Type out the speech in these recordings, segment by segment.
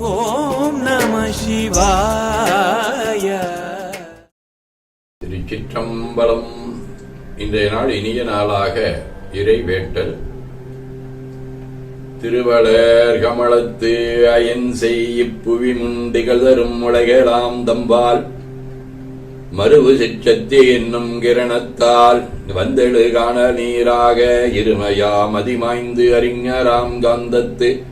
ஓம் நம சிவாய. திருச்சிற்றம்பலம். இன்றைய நாள் இனிய நாளாக இறை வேட்டல் திருவளர் கமலத்து அயன் செய்யிப்புவி முண்டிகள் தரும் உலகெலாம் தம்பால். மறுவு சிற்றத்தி என்னும் கிரணத்தால் வந்தெழு காண நீராக இருமையாம் அதிமாய்ந்து அறிஞராம் காந்தத்து.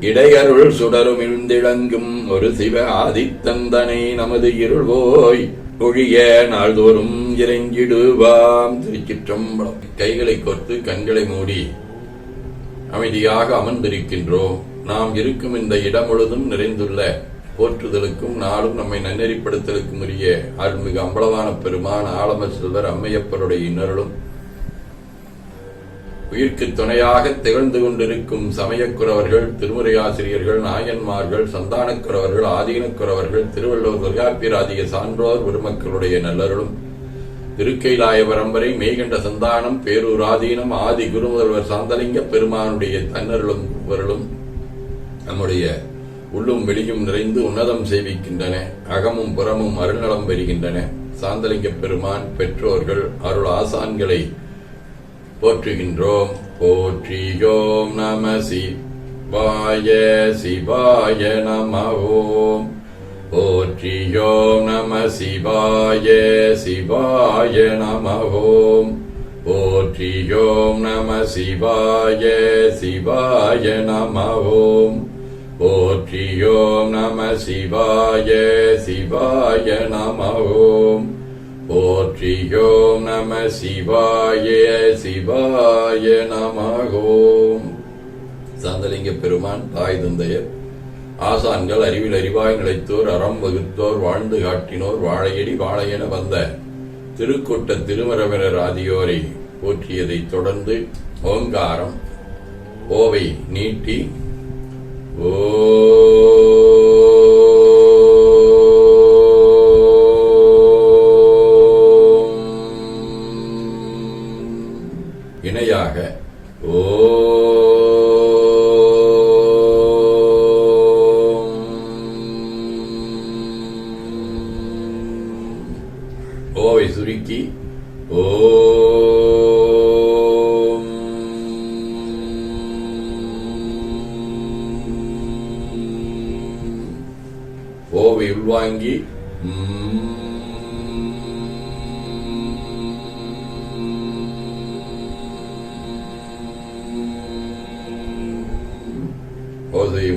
இடையருள் சுடரும் இழ்ந்திளங்கும் ஒரு சிவ ஆதித்தந்தனை நமது இருள் போய் ஒழிய நாள்தோறும் இறங்கிடுவாம். திருச்சிற்றம்பலம் கைகளை கோர்த்து கண்களை மூடி அமைதியாக அமர்ந்திருக்கின்றோம் நாம் இருக்கும் இந்த இடம் முழுதும் நிறைந்துள்ள போற்றுதலுக்கும் நாளும் நம்மை நன்னெறிப்படுத்தலுக்கும் உரிய அருள்மிகு அம்பலவான பெருமான் ஆலம செல்வர் அம்மையப்பருடைய இன்னருளும் உயிர்க்கு துணையாக திகழ்ந்து கொண்டிருக்கும் சமயக்குறவர்கள் திருமுறையாசிரியர்கள் நாயன்மார்கள் சந்தானக்குறவர்கள் ஆதீனக்குறவர்கள் திருவள்ளுவர் தொல்காப்பியராதிய சான்றோர் பெருமக்களுடைய நல்லருளும். திருக்கைலாய பரம்பரை மெய்கண்ட சந்தானம் பேரூராதீனம் ஆதி குருமுதல்வர் சாந்தலிங்க பெருமானுடைய தன்னருளும் வருளும் நம்முடைய உள்ளும் வெளியும் நிறைந்து உன்னதம் செய்விக்கின்றன அகமும் புறமும் அருள்நலம் பெறுகின்றன. சாந்தலிங்க பெருமான் பெற்றோர்கள் அருள் ஆசான்களை போற்றுகின்றோம் போற்றியோம் நம சிவாய சிவாய நம ஓம் போற்றியோம் நம சிவாய சிவாய நம ஓம் போற்றியோம் நம சிவாய சிவாய நம ஓம் போற்றியோம் நம சிவாய சிவாய நம ஓம் போற்றியோம் நம சிவாய சிவாய நமகோம் சந்தலிங்க பெருமான் தாய் தந்தையர் ஆசான்கள் அறிவில் அறிவாய் நிலைத்தோர் அறம் வகுத்தோர் வாழ்ந்து காட்டினோர் வாழையடி வாழையென வந்த திருக்கோட்ட திருமரவினர் ஆதியோரை போற்றியதைத் தொடர்ந்து ஓங்காரம் ஓவை நீட்டி ஓ இணையாக ஓம் ஓவை சுருக்கி ஓம் ஓவை உள்வாங்கி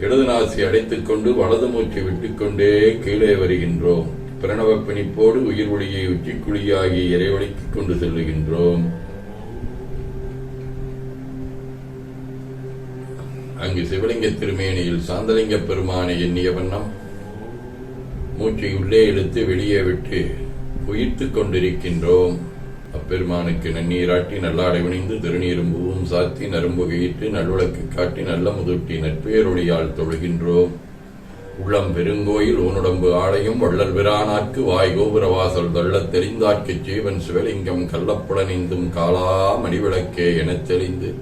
இடது நாசி அடைத்துக் கொண்டு வலது மூச்சை விட்டுக்கொண்டே கீழே வருகின்றோம். பிரணவ பிணிப்போடு உயிர் ஒளியை உச்சிக்குழியாகி இறைவழிக்கிக் கொண்டு செல்லுகின்றோம். அங்கு சிவலிங்க திருமேனியில் சாந்தலிங்க பெருமானை எண்ணிய வண்ணம் மூச்சை உள்ளே இழுத்து வெளியே விட்டு உயிர்த்துக் கொண்டிருக்கின்றோம். அப்பெருமானுக்கு நன்னீராட்டி நல்லாடை விணிந்து திருநீரும் பூவும் சாத்தி நரும்புகையிட்டு நல்லுழக்கு காட்டி நல்ல முதுட்டி நற்பேரொழியால் தொழுகின்றோம். உள்ளம் பெருங்கோயில் ஊனுடம்பு ஆலயம் வள்ளல் பிரானாக்கு வாய் கோபுரவாசல் தள்ள தள்ளத் ஜீவன் சிவலிங்கம் கள்ளப்புலனிந்தும் காலா மணிவிளக்கே எனத் தெளிந்து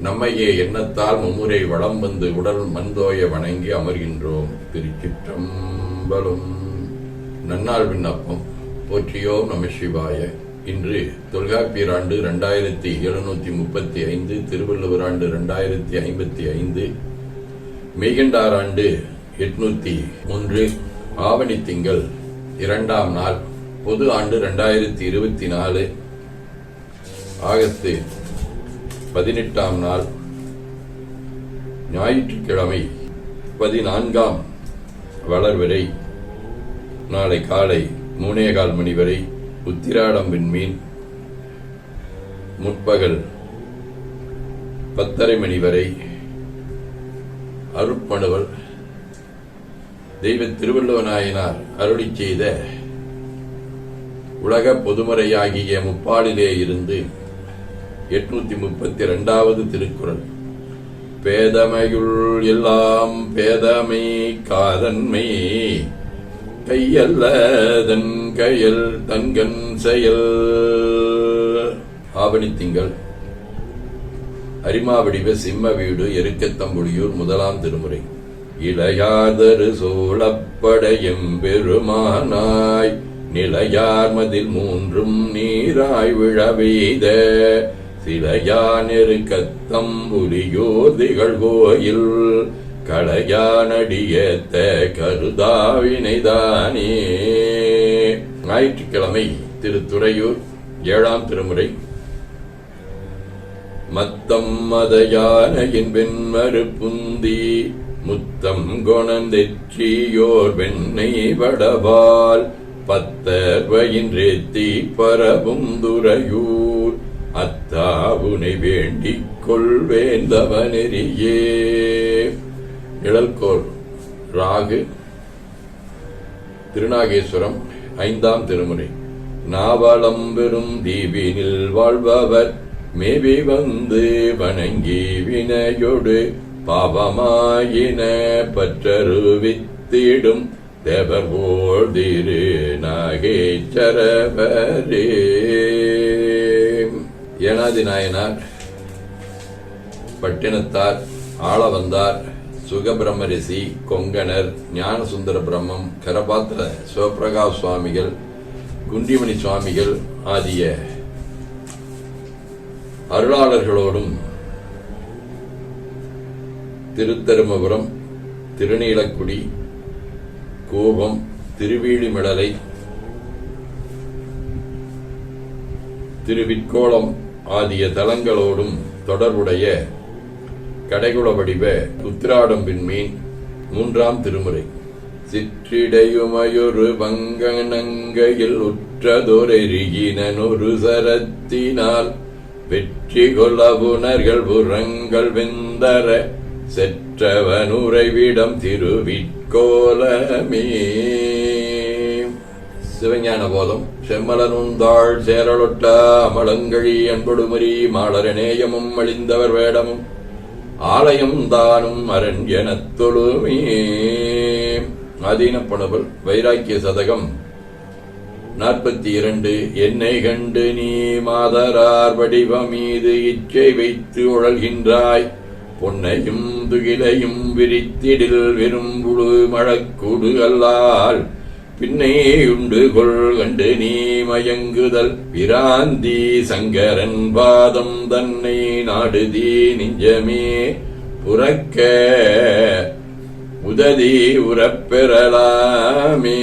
நம்மையே எண்ணத்தால் மும்முறை வளம் வந்து உடல் மந்தோய வணங்கி அமர்கின்றோம். திருச்சிற்றம்பலம். நன்னாள் விண்ணப்பம். போற்றியோம் நம சிவாய. இன்று தொல்காப்பியர் ஆண்டு இரண்டாயிரத்தி எழுநூத்தி முப்பத்தி ஐந்து திருவள்ளுவர் ஆண்டு இரண்டாயிரத்தி ஐம்பத்தி ஐந்து மெய்கண்டார் ஆண்டு எட்நூத்தி ஒன்று ஆவணி திங்கள் இரண்டாம் நாள் பொது ஆண்டு இரண்டாயிரத்தி இருபத்தி நாலு ஆகஸ்ட் பதினெட்டாம் நாள் ஞாயிற்றுக்கிழமை பதினான்காம் வளர்வரை நாளை காலை மூணே கால் மணி வரை உத்திராடம் விண்மீன் முற்பகல் பத்தரை மணி வரை அருட்பணுவல் தெய்வ திருவள்ளுவநாயனார் அருளி செய்த உலக பொதுமறையாகிய முப்பாலிலே இருந்து எட்நூத்தி முப்பத்தி இரண்டாவது திருக்குறள். பேதமையுள் எல்லாம் பேதமை காதன்மை கையல்ல தன் கையல் தன்கண் செயல். ஆவணி திங்கள். அரிமாவடிவ சிம்ம வீடு எருக்கத்தம்புலியூர் முதலாம் திருமுறை. இளையாதரு சோழப்படையும் பெருமானாய் நிலையார் மதில் மூன்றும் நீராய் விழவெய்த. சிலையா நெருக்கத்தம்புலியோர் திகழ் கோயில் களையானடியேத்த கருதாவினைதானே. ஞாயிற்றுக்கிழமை திருத்துறையூர் ஏழாம் திருமுறை. மத்தம் மதயானையின் வெண்மறு புந்தி முத்தம் குணந்தெற்றியோர் வெண்ணை வடவால் பத்தர் வயின்றேத்தி பரவும் துறையூர் அத்தாவுனை வேண்டிக் கொள்வேந்தவனெறியே நிழல்கோர் ராகு திருநாகேஸ்வரம் ஐந்தாம் திருமுறை. நாவளம் பெரும் தீபினில் வாழ்பவர் மேவி வந்து வணங்கி வினையொடு பாவமாயின பற்றருவித்திடும் தேவபோல் திரு நாகேச்சரவரே. ஏனாதி நாயனார் பட்டினத்தார் ஆள வந்தார் சுகபிரமரிசி கொங்கணர் ஞானசுந்தர பிரம்மம் கரபாத்திர சிவபிரகாஷ் சுவாமிகள் குண்டிமணி சுவாமிகள் ஆகிய அருளாளர்களோடும் திருத்தருமபுரம் திருநீலக்குடி கோபம் திருவீழிமிடலை திருவிட்கோளம் ஆகிய தலங்களோடும் தொடர்புடைய கடைகுல வடிவ உத்திராடம்பின் மீன் மூன்றாம் திருமுறை. சிற்றிடையுமையொரு வங்கனங்கையில் உற்றதொரெருகினொரு சரத்தினால் வெற்றி கொள்ளபுணர்கள் புறங்கள் வெந்தர செற்றவனுரைவிடம் திருவிட்கோலமே சிவஞான போதம் செம்மலனுந்தாள் சேரலொட்டா அமலங்கழி அன்பொடுமரி மாளரநேயமும் அழிந்தவர் வேடமும் ஆலயம் தானும் அரண் எனத் தொழுமே. ஆதீனப்பணவல் வைராக்கிய சதகம். நாற்பத்தி இரண்டு என்னை கண்டு நீ மாதரார் வடிவம் மீது இச்சை வைத்து உழல்கின்றாய். பொன்னையும் துகிலையும் விரித்திடில் விரும்புழு மழக்கூடு அல்லால். பின்னேயுண்டு கொள் கண்டு நீ மயங்குதல். பிராந்தி சங்கரன் பாதம் தன்னை நாடுதி நெஞ்சமே. புறக்க உததி உறப்பெறலாமே.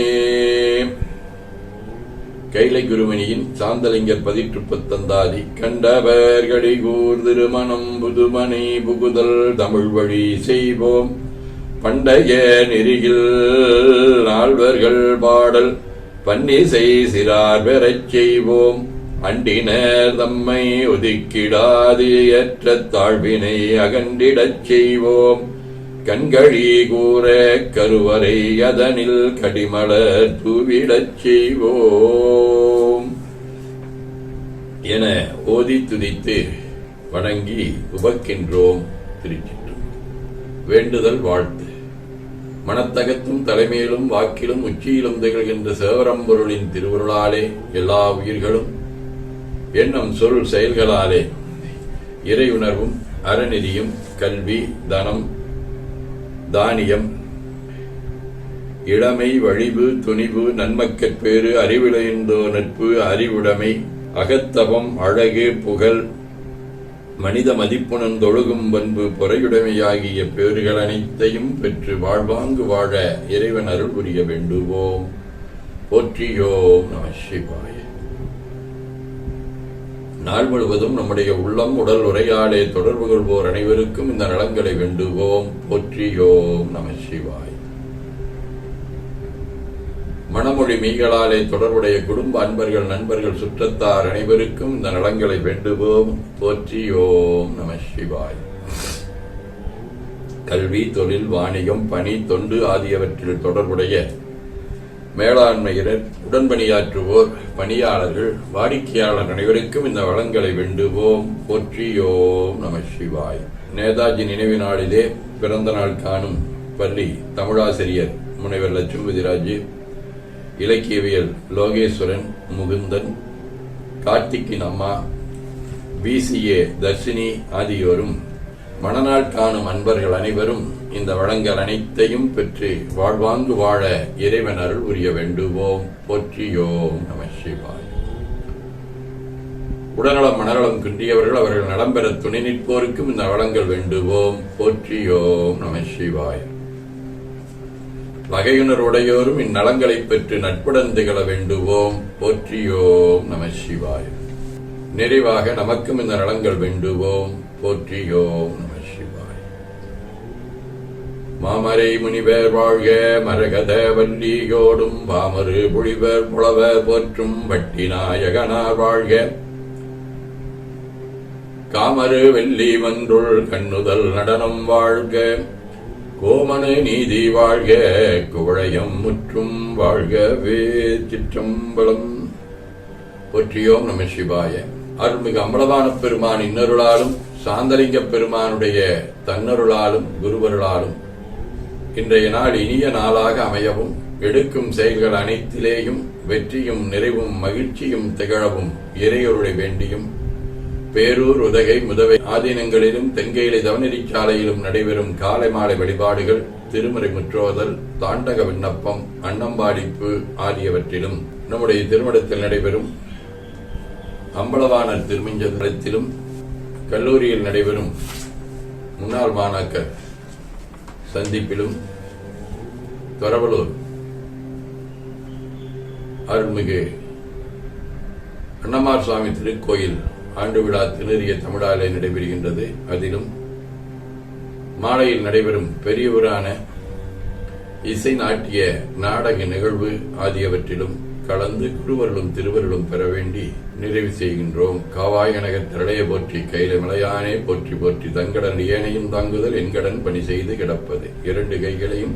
கைலை குருமணியின் சாந்தலிங்கர் பதிற்றுப்பத்தந்தாதி கண்டவர்கடி கூர் திருமணம் புதுமனை புகுதல் தமிழ் வழி செய்வோம். பண்டைய நெறியில் நால்வர்கள் பாடல் பன்னிசை சிறார் பெறச் செய்வோம். அண்டினர் தம்மை ஒதுக்கிடாது ஏற்ற தாழ்வினை அகண்டிடச் செய்வோம். கண்களி கூற கருவறை அதனில் கடிமலர் தூவிடச் செய்வோம். என ஓதி துதித்து வணங்கி உபக்கின்றோம் திருச்சிற்று வேண்டுதல் வாழ்த்து. மனத்தகத்தும் தலைமையிலும் வாக்கிலும் உச்சியிலும் திகழ்கின்ற சேவரம்பொருளின் திருவருளாலே எல்லா உயிர்களும் எண்ணம் சொல் செயல்களாலே இறையுணர்வும் அறநெறியும் கல்வி தனம் தானியம் இளமை வழிவு துணிவு நன்மக்கற்பேறு அறிவிழைந்தோ நட்பு அறிவுடைமை அகத்தவம் அழகு புகழ் மனித மதிப்புணன் தொழுகும் பண்பு பொறையுடைமையாகிய பேறுகள் அனைத்தையும் பெற்று வாழ்வாங்கு வாழ இறைவன் அருள் புரிய வேண்டுவோம். போற்றியோம் நம சிவாய. நாள் முழுவதும் நம்முடைய உள்ளம் உடல் உரையாடே தொடர்பு கொள்வோர் அனைவருக்கும் இந்த நலங்களை வேண்டுவோம். போற்றியோம் நம சிவாய். மணமொழி மீகளாலே தொடர்புடைய குடும்ப அன்பர்கள் நண்பர்கள் சுற்றத்தார் அனைவருக்கும் இந்த நலங்களை வேண்டுவோம். போற்றியோம் நம சிவாய். கல்வி தொழில் வாணிகம் பணி தொண்டு ஆகியவற்றில் தொடர்புடைய மேலாண்மையினர் உடன்பணியாற்றுவோர் பணியாளர்கள் வாடிக்கையாளர் அனைவருக்கும் இந்த வளங்களை வேண்டுவோம். போற்றியோம் நம சிவாய். நேதாஜி நினைவு நாளிலே பிறந்த நாள் காணும் பள்ளி தமிழாசிரியர் முனைவர் லட்சுமதிராஜ் இலக்கியவியல் லோகேஸ்வரன் முகுந்தன் கார்த்திக்கின் அம்மா பிசிஏ தர்ஷினி ஆகியோரும் மணநாள் காணும் அன்பர்கள் அனைவரும் இந்த வளங்கள் அனைத்தையும் பெற்று வாழ்வாங்கு வாழ இறைவன் அருள் உரிய வேண்டுவோம். போற்றியோம் நம சிவாய். உடல்நலம் மனநலம் குன்றியவர்கள் அவர்கள் நலம் பெற துணை நிற்போருக்கும் இந்த வளங்கள் வேண்டுவோம். போற்றியோம் நம சிவாய். வகையுணர் இந்நலங்களைப் இந்நலங்களை பெற்று நட்புடன் திகழ வேண்டுவோம். போற்றியோம் நம சிவாய். நிறைவாக நமக்கும் இந்த நலங்கள் வேண்டுவோம். போற்றியோம் நம சிவாய். மாமரை முனிவர் வாழ்க மரகத வல்லியோடும் பாமரு புலிவர் புலவர் போற்றும் வட்டி நாயகனார் வாழ்க. காமரு வெள்ளி மன்றுள் கண்ணுதல் நடனம் வாழ்க. கோமனை நீதி வாழ்க குவளையம் முற்றும் வாழ்கவே சிற்றம்பலம். போற்றியோம் நம சிவாய. அருள்மிகு அம்பலவான பெருமான் இன்னருளாலும் சாந்தலிங்க பெருமானுடைய தன்னருளாலும் குருவருளாலும் இன்றைய நாள் இனிய நாளாக அமையவும் எடுக்கும் செயல்கள் அனைத்திலேயும் வெற்றியும் நிறைவும் மகிழ்ச்சியும் திகழவும் இறையொருளை வேண்டியும் பேரூர் உதகை முதவை ஆதீனங்களிலும் தென்கையிலை தவநெறிச்சாலையிலும் நடைபெறும் காலை மாலை வழிபாடுகள் திருமுறை முற்றோதல் தாண்டக விண்ணப்பம் அன்னம்பாடிப்பு ஆகியவற்றிலும் நம்முடைய திருமணத்தில் நடைபெறும் அம்பலவாணர் திருமஞ்சத்திலும் கல்லூரியில் நடைபெறும் முன்னாள் மாணாக்கர் சந்திப்பிலும் தொரவலூர் அருள்மிகு அண்ணமார் சுவாமி திருக்கோயில் ஆண்டு விழா திணறிய தமிழாலே நடைபெறுகின்றது. அதிலும் மாலையில் நடைபெறும் பெரியவரான இசை நாட்டிய நாடக நிகழ்வு ஆகியவற்றிலும் கலந்து குருவர்களும் திருவருளும் பெற வேண்டி நிறைவு செய்கின்றோம். காவாய நகர் திரளைய போற்றி கையில மலையானே போற்றி போற்றி தங்கடன் ஏனையும் தாங்குதல் என்கடன் பணி செய்து கிடப்பது. இரண்டு கைகளையும்